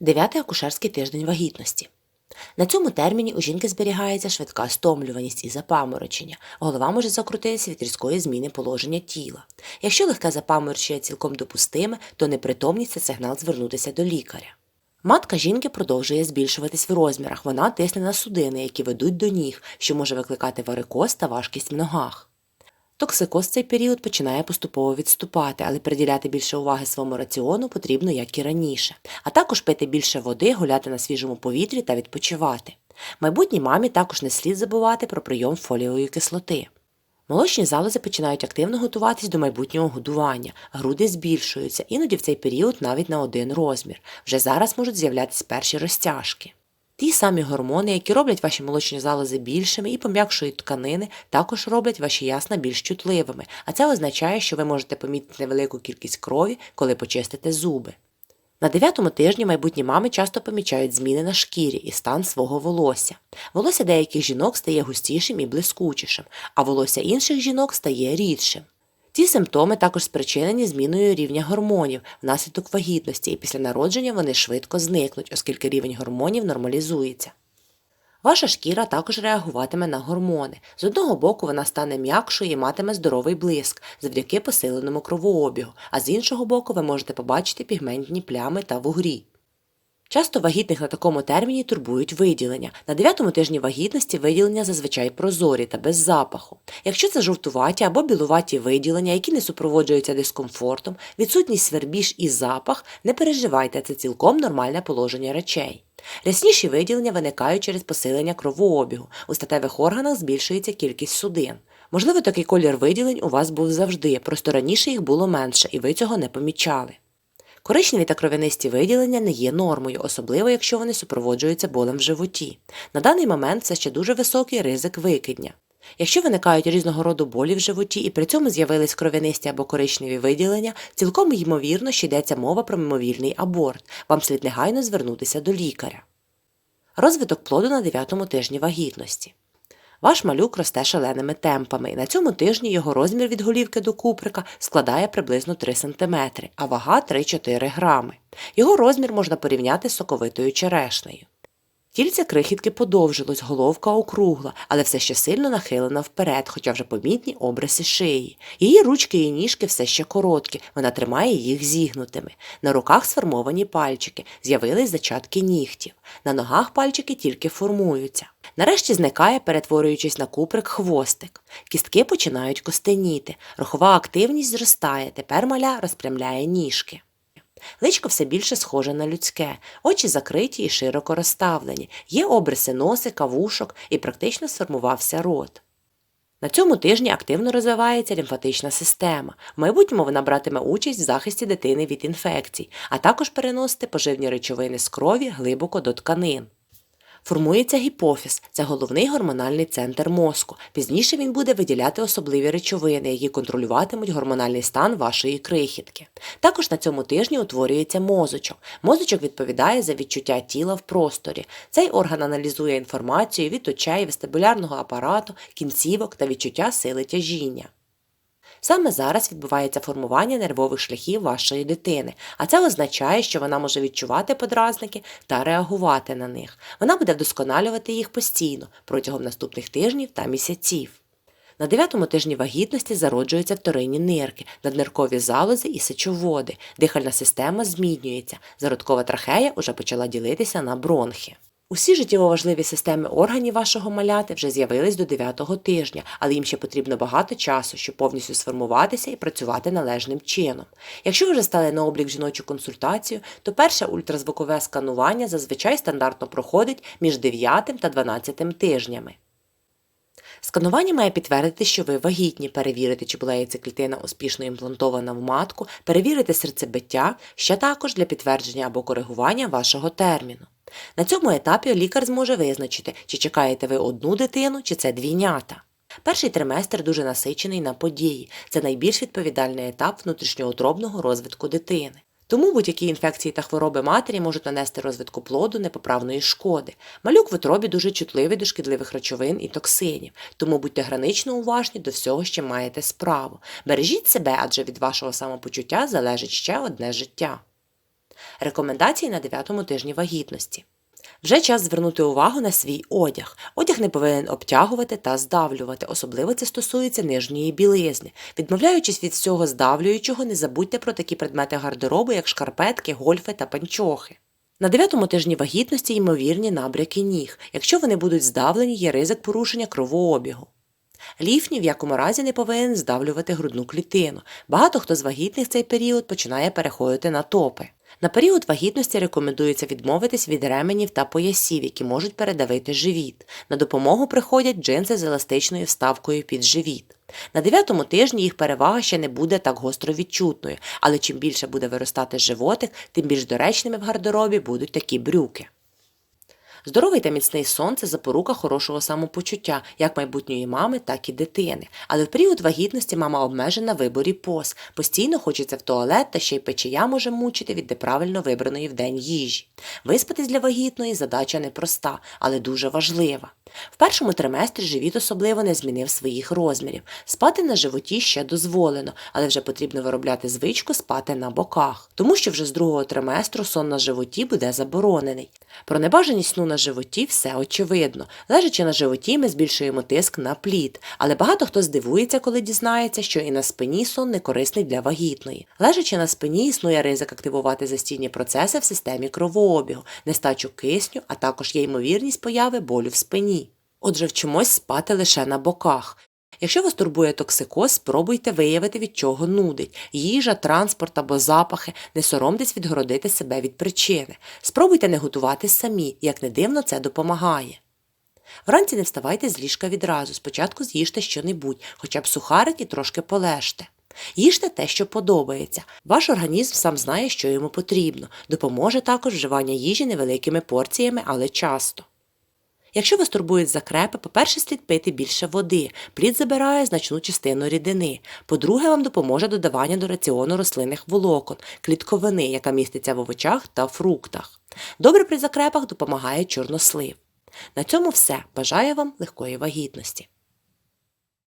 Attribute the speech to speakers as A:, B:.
A: Дев'ятий акушерський тиждень вагітності. На цьому терміні у жінки зберігається швидка стомлюваність і запаморочення. Голова може закрутитися від різкої зміни положення тіла. Якщо легке запаморочення цілком допустиме, то непритомність це сигнал звернутися до лікаря. Матка жінки продовжує збільшуватись в розмірах. Вона тисне на судини, які ведуть до ніг, що може викликати варикоз та важкість в ногах. Токсикоз цей період починає поступово відступати, але приділяти більше уваги своєму раціону потрібно, як і раніше, а також пити більше води, гуляти на свіжому повітрі та відпочивати. Майбутній мамі також не слід забувати про прийом фоліової кислоти. Молочні залози починають активно готуватись до майбутнього годування, груди збільшуються, іноді в цей період навіть на один розмір. Вже зараз можуть з'являтися перші розтяжки. Ті самі гормони, які роблять ваші молочні залози більшими і пом'якшують тканини, також роблять ваші ясна більш чутливими, а це означає, що ви можете помітити невелику кількість крові, коли почистите зуби. На дев'ятому тижні майбутні мами часто помічають зміни на шкірі і стан свого волосся. Волосся деяких жінок стає густішим і блискучішим, а волосся інших жінок стає рідшим. Ці симптоми також спричинені зміною рівня гормонів внаслідок вагітності, і після народження вони швидко зникнуть, оскільки рівень гормонів нормалізується. Ваша шкіра також реагуватиме на гормони. З одного боку вона стане м'якшою і матиме здоровий блиск завдяки посиленому кровообігу, а з іншого боку ви можете побачити пігментні плями та вугрі. Часто вагітних на такому терміні турбують виділення. На 9 тижні вагітності виділення зазвичай прозорі та без запаху. Якщо це жовтуваті або білуваті виділення, які не супроводжуються дискомфортом, відсутність свербіж і запах, не переживайте, це цілком нормальне положення речей. Рясніші виділення виникають через посилення кровообігу. У статевих органах збільшується кількість судин. Можливо, такий колір виділень у вас був завжди, просто раніше їх було менше, і ви цього не помічали. Коричневі та кров'янисті виділення не є нормою, особливо якщо вони супроводжуються болем в животі. На даний момент це ще дуже високий ризик викидня. Якщо виникають різного роду болі в животі і при цьому з'явились кров'янисті або коричневі виділення, цілком ймовірно, що йдеться мова про мимовільний аборт. Вам слід негайно звернутися до лікаря. Розвиток плоду на 9 тижні вагітності. Ваш малюк росте шаленими темпами, і на цьому тижні його розмір від голівки до куприка складає приблизно 3 см, а вага 3-4 грами. Його розмір можна порівняти з соковитою черешнею. Тільце крихітки подовжилось, головка округла, але все ще сильно нахилена вперед, хоча вже помітні обриси шиї. Її ручки і ніжки все ще короткі, вона тримає їх зігнутими. На руках сформовані пальчики, з'явились зачатки нігтів. На ногах пальчики тільки формуються. Нарешті зникає, перетворюючись на куприк хвостик. Кістки починають костеніти, рухова активність зростає, тепер маля розпрямляє ніжки. Личко все більше схоже на людське, очі закриті і широко розставлені, є обриси носика, вушок і практично сформувався рот. На цьому тижні активно розвивається лімфатична система. В майбутньому вона братиме участь в захисті дитини від інфекцій, а також переносити поживні речовини з крові глибоко до тканин. Формується гіпофіз це головний гормональний центр мозку. Пізніше він буде виділяти особливі речовини, які контролюватимуть гормональний стан вашої крихітки. Також на цьому тижні утворюється мозочок. Мозочок відповідає за відчуття тіла в просторі. Цей орган аналізує інформацію від очей, вестибулярного апарату, кінцівок та відчуття сили тяжіння. Саме зараз відбувається формування нервових шляхів вашої дитини, а це означає, що вона може відчувати подразники та реагувати на них. Вона буде вдосконалювати їх постійно протягом наступних тижнів та місяців. На дев'ятому тижні вагітності зароджуються вторинні нирки, надниркові залози і сечоводи, дихальна система змінюється, зародкова трахея уже почала ділитися на бронхи. Усі життєво важливі системи органів вашого маляти вже з'явились до 9-го тижня, але їм ще потрібно багато часу, щоб повністю сформуватися і працювати належним чином. Якщо ви вже стали на облік жіночу консультацію, то перше ультразвукове сканування зазвичай стандартно проходить між 9 та 12 тижнями. Сканування має підтвердити, що ви вагітні, перевірити, чи була яйцеклітина успішно імплантована в матку, перевірити серцебиття, ще також для підтвердження або коригування вашого терміну. На цьому етапі лікар зможе визначити, чи чекаєте ви одну дитину, чи це двійнята. Перший триместр дуже насичений на події. Це найбільш відповідальний етап внутрішньоутробного розвитку дитини. Тому будь-які інфекції та хвороби матері можуть нанести розвитку плоду непоправної шкоди. Малюк в утробі дуже чутливий до шкідливих речовин і токсинів, тому будьте гранично уважні до всього, що маєте справу. Бережіть себе, адже від вашого самопочуття залежить ще одне життя. Рекомендації на 9 тижні вагітності. Вже час звернути увагу на свій одяг. Одяг не повинен обтягувати та здавлювати, особливо це стосується нижньої білизни. Відмовляючись від всього здавлюючого, не забудьте про такі предмети гардеробу, як шкарпетки, гольфи та панчохи. На дев'ятому тижні вагітності ймовірні набряки ніг. Якщо вони будуть здавлені, є ризик порушення кровообігу. Ліф ні в якому разі не повинен здавлювати грудну клітину. Багато хто з вагітних цей період починає переходити на топи. На період вагітності рекомендується відмовитись від ременів та поясів, які можуть передавити живіт. На допомогу приходять джинси з еластичною вставкою під живіт. На дев'ятому тижні їх перевага ще не буде так гостро відчутною, але чим більше буде виростати животик, тим більш доречними в гардеробі будуть такі брюки. Здоровий та міцний сон це запорука хорошого самопочуття як майбутньої мами, так і дитини. Але в період вагітності мама обмежена виборі поз. Постійно хочеться в туалет та ще й печія може мучити від неправильно вибраної в день їжі. Виспатись для вагітної задача непроста, але дуже важлива. В першому триместрі живіт особливо не змінив своїх розмірів. Спати на животі ще дозволено, але вже потрібно виробляти звичку спати на боках, тому що вже з другого триместру сон на животі буде заборонений. Про небажаність сну на животі все очевидно. Лежачи на животі, ми збільшуємо тиск на плід, але багато хто здивується, коли дізнається, що і на спині сон не корисний для вагітної. Лежачи на спині, існує ризик активувати застійні процеси в системі кровообігу, нестачу кисню, а також є ймовірність появи болю в спині. Отже, вчимось спати лише на боках. Якщо вас турбує токсикоз, спробуйте виявити, від чого нудить їжа, транспорт або запахи, не соромтесь відгородити себе від причини. Спробуйте не готувати самі, як не дивно це допомагає. Вранці не вставайте з ліжка відразу, спочатку з'їжте щонебудь, хоча б сухарик і трошки полежте. Їжте те, що подобається. Ваш організм сам знає, що йому потрібно. Допоможе також вживання їжі невеликими порціями, але часто. Якщо вас турбують закрепи, по-перше, слід пити більше води. Плід забирає значну частину рідини. По-друге, вам допоможе додавання до раціону рослинних волокон, клітковини, яка міститься в овочах та фруктах. Добре при закрепах допомагає чорнослив. На цьому все. Бажаю вам легкої вагітності.